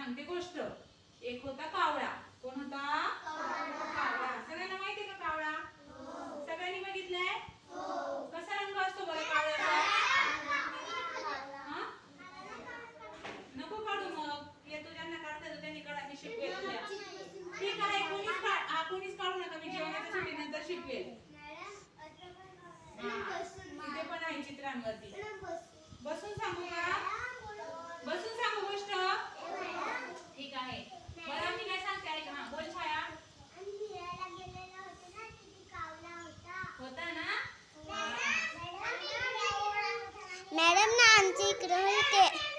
सांगते गोष्ट. एक होता कावळा कोण होता? कावळा. सगळ्यांना माहितीये का कावळा? सगळ्यांनी बघितलंय? कसा रंग असतो बरं कावळ्याचा? नको काढू मग. येतो ज्यांना काढता तो त्यांनी काढा मी शिकवेल ठीक आहे कोणीच काढ कोणीच काढू नका मी जेवणाच्या सुट्टीनंतर शिकवेल. तिथे पण आहे चित्रांवरती. 日黒ふいて。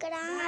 Cái.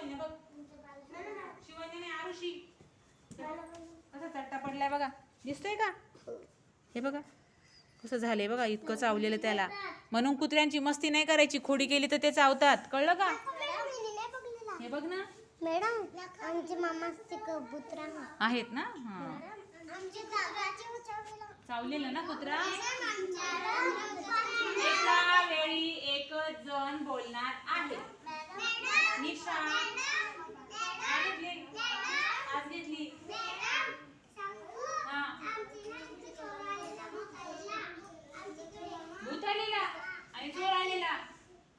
शिवण्या बघ. शिवण्या नाही आरुषी. कसा चट्टा पडलाय बघा. दिसतोय का? हे बघा. कसं झालंय बघा इतकं चावलेलं त्याला. म्हणून कुत्र्यांची मस्ती नाही करायची. खोडी केली तर ते चावतात. कळलं का? हे बघ ना. मॅडम आमची मामाची कबुतरा आहेत. ना? हा. चावलेलं ना कुत्रा? एका वेळी एकच जण बोलणार आहे. निशा. आज घेतली. आज घेतली. हा. भूत आलेला. आणि चोर आलेला.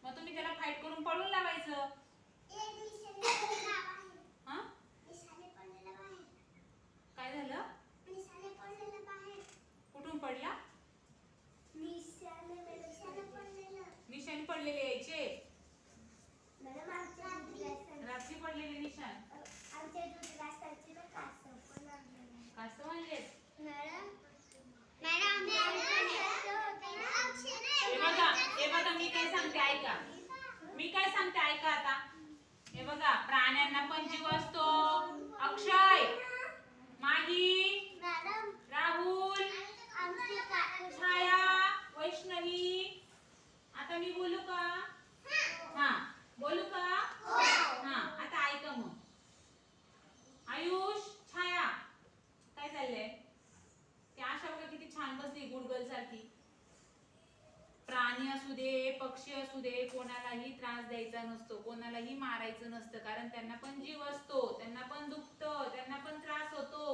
मग तुम्ही त्याला फाईट करून पळून लावायचं हा काय झालं कुठून पडला निशाण पडलेले यायचे रात्री पडलेले निशाण कासव आणलेत हे बघा हे बघा मी काय सांगते ऐका. मी काय सांगते ऐका आता. हे बघा प्राण्यांना पण जीव असतो. अक्षय माही राहुल छाया वैष्णवी. आता मी बोलू का? हा बोलू का हा आता ऐका मग आयुष छाया काय चाललंय ते आशा बघा किती छान बसली गुडगल सारखी प्राणी असू दे पक्षी असू दे कोणालाही त्रास द्यायचा नसतो कोणालाही मारायचं नसतं कारण त्यांना पण जीव असतो त्यांना पण दुखतं त्यांना पण त्रास होतो.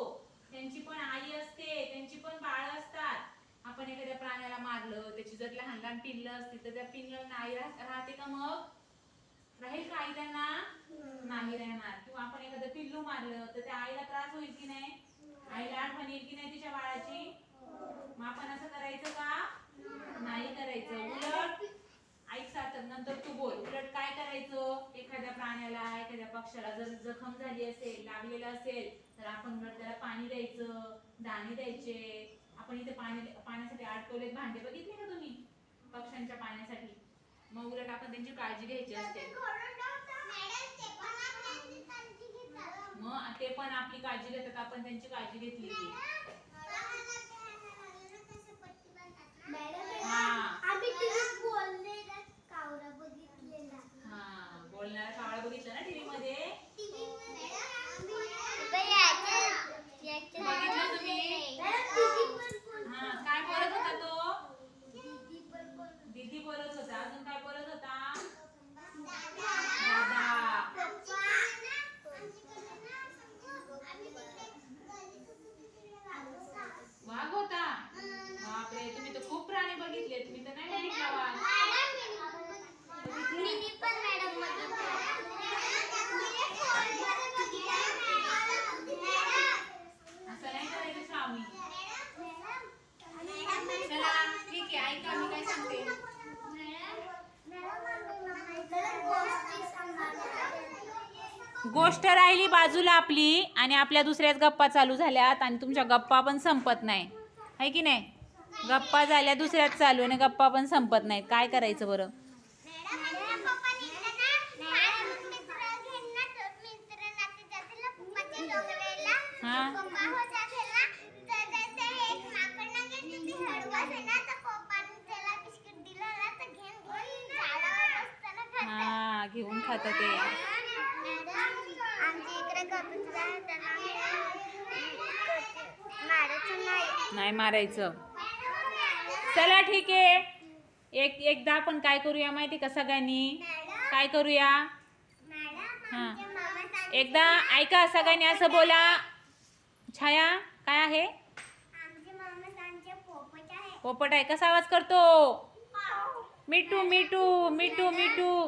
त्यांची पण आई असते त्यांची पण बाळ असतात. आपण एखाद्या प्राण्याला मारलं त्याची जर लहान लहान पिल्लं असतील तर त्या पिल्लांना आई राह- राहते का मग? राहील का आई त्यांना? नाही राहणार. किंवा आपण एखादं पिल्लू मारलं तर त्या आईला त्रास होईल की नाही? आईला आठवण येईल की नाही तिच्या बाळाची? मग आपण असं करायचं का? नाही करायचं. उलट ऐक सार्थक नंतर तू बोल. उलट काय करायचं? एखाद्या प्राण्याला एखाद्या पक्षाला जर जखम झाली असेल लागलेलं असेल तर आपण उलट त्याला पाणी द्यायचं दाणे द्यायचे. आपण इथे पाणी पाण्यासाठी अडकवलेत भांडे बघितले का तुम्ही? पक्ष्यांच्या पाण्यासाठी. मग उलट आपण त्यांची काळजी घ्यायची असते. मग ते पण आपली काळजी घेतात. आपण त्यांची काळजी घेतली की हा आम्ही टीव्हीत बोललेला कावरा बघितलेला हा बोलणारा कावळा बघितला ना टीव्ही मध्ये बघितलं तुम्ही? हा काय बोलत होता तो दीदी बोलत होता अजून काय बोलत होता दादा वाघ होता बापरे तुम्ही तर खूप प्राणी बघितले तुम्ही तर नाही बघितला वाघ असं नाही करायचं श्रावणी चला ठीक आहे ऐका मी काय सांगते गोष्ट राहिली बाजूला आपली आणि आपल्या दुसऱ्याच गप्पा चालू झाल्यात आणि तुमच्या गप्पा पण संपत नाही. आहे की नाही? गप्पा झाल्या दुसऱ्याच चालू आणि गप्पा पण संपत नाहीत. काय करायचं बरं? हा? हा घेऊन खात ते. आमच्या इकडे कबूतर आहे त्यांना मारायचं नाही. नाही मारायचं. चला ठीक आहे. एक एकदा आपण काय करूया माहिती का सगळ्यांनी? काय करूया? हा. एकदा ऐका सगळ्यांनी असं बोला. छाया काय आहे. पोपट आहे. कसा आवाज करतो? मिठू मिठू मिठू मिठू.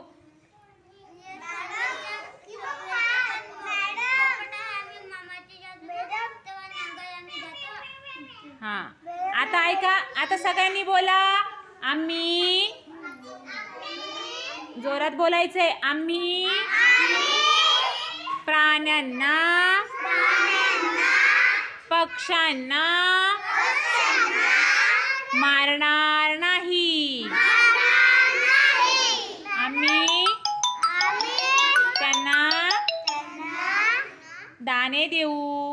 हां. आता ऐका आता सगळ्यांनी बोला. आम्ही जोरात बोलायचंय. आम्ही प्राण्यांना पक्ष्यांना मारणार नाही. आम्ही त्यांना दाणे देऊ.